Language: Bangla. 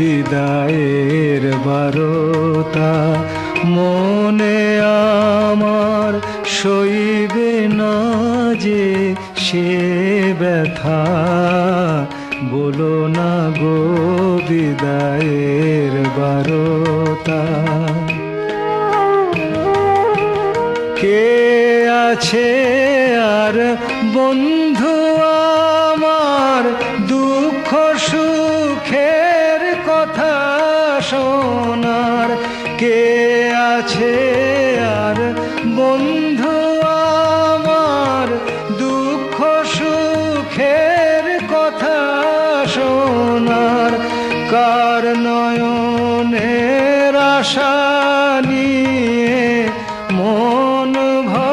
বিদায়ের বারতা, মনে আমার সইবে না যে সে ব্যথা। বলো না গো বিদায়ের বারতা, কে আছে আর বন্ধু আমার দুঃখ কথা সোনার কে আছে আর বন্ধু আমার দুঃখ সুখের কথা সোনার কার নয়নের আশা নিয়ে মন ভা